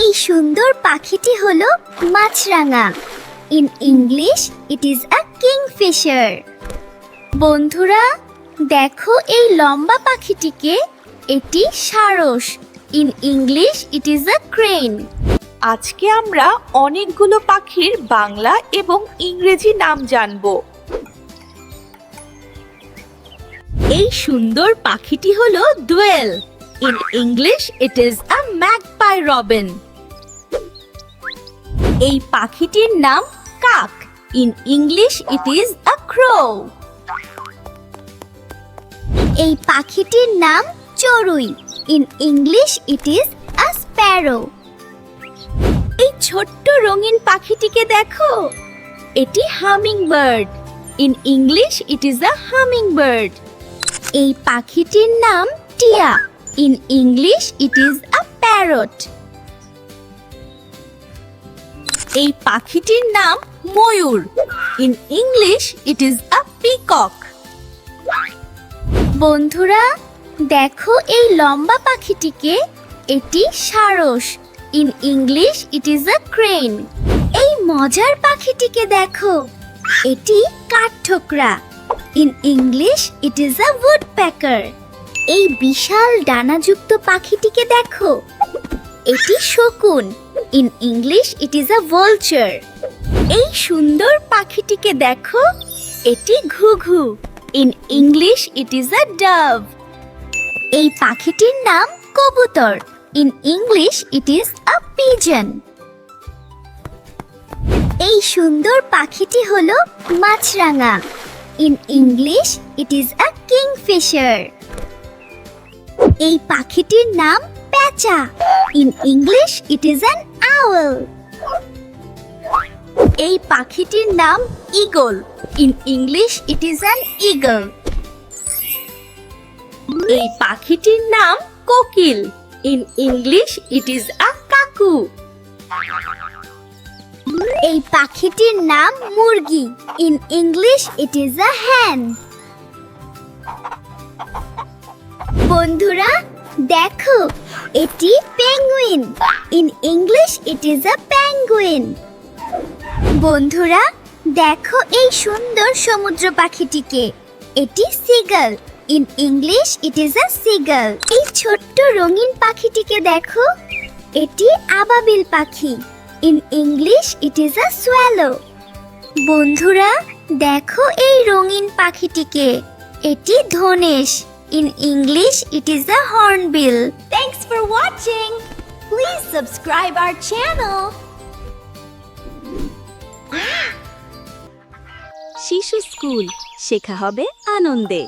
এই সুন্দর পাখিটি হলো মাছরাঙা। In English it is a kingfisher বন্ধুরা দেখো এই লম্বা পাখিটিকে। এটি সারস। In English it is a crane আজকে আমরা অনেকগুলো পাখির বাংলা এবং ইংরেজি নাম জানব। এই সুন্দর পাখিটি হলো দোয়েল in English it is a magpie robin এই পাখিটির নাম কাক। In English it is a crow এই পাখিটির নাম চড়ুই। In English it is a sparrow এই ছোট্ট রঙিন পাখিটিকে দেখো। এটি hummingbird in English it is a hummingbird এই পাখিটির নাম টিয়া। In English it is a parrot এই পাখিটির নাম ময়ূর। In English it is a peacock বন্ধুরা, দেখো এই লম্বা পাখিটিকে। এটি সারস। In English it is a crane এই মজার পাখিটিকে দেখো। এটি কাঠঠোকরা। In English it is a woodpecker এই বিশাল ডানাযুক্ত পাখিটিকে দেখো। এটি শকুন। In English it is a vulture এই সুন্দর পাখিটিকে দেখো, এটি ঘুঘু। In English it is a dove এই পাখিটির নাম কবুতর। In English it is a pigeon এই সুন্দর পাখিটি হলো মাছরাঙা। In English it is a kingfisher এই পাখিটির নাম প্যাঁচা। In English it is an owl এই পাখিটির নাম eagle in English it is an eagle এই পাখিটির নাম কোকিল. In English it is a cuckoo. এই পাখিটির নাম মুরগি. In English it is a hen বন্ধুরা দেখো, এটি penguin in English it is a penguin বন্ধুরা, দেখো এই সুন্দর সমুদ্র পাখিটিকে। এটি seagull in English it is a seagull এই ছোট্ট রঙিন পাখিটিকে দেখো। এটি আবাবিল পাখি। In English it is a swallow বন্ধুরা, দেখো এই রঙিন পাখিটিকে। এটি ধনেশ। In English it is a hornbill. Thanks for watching. Please subscribe our channel. শিশু স্কুল শেখা হবে আনন্দে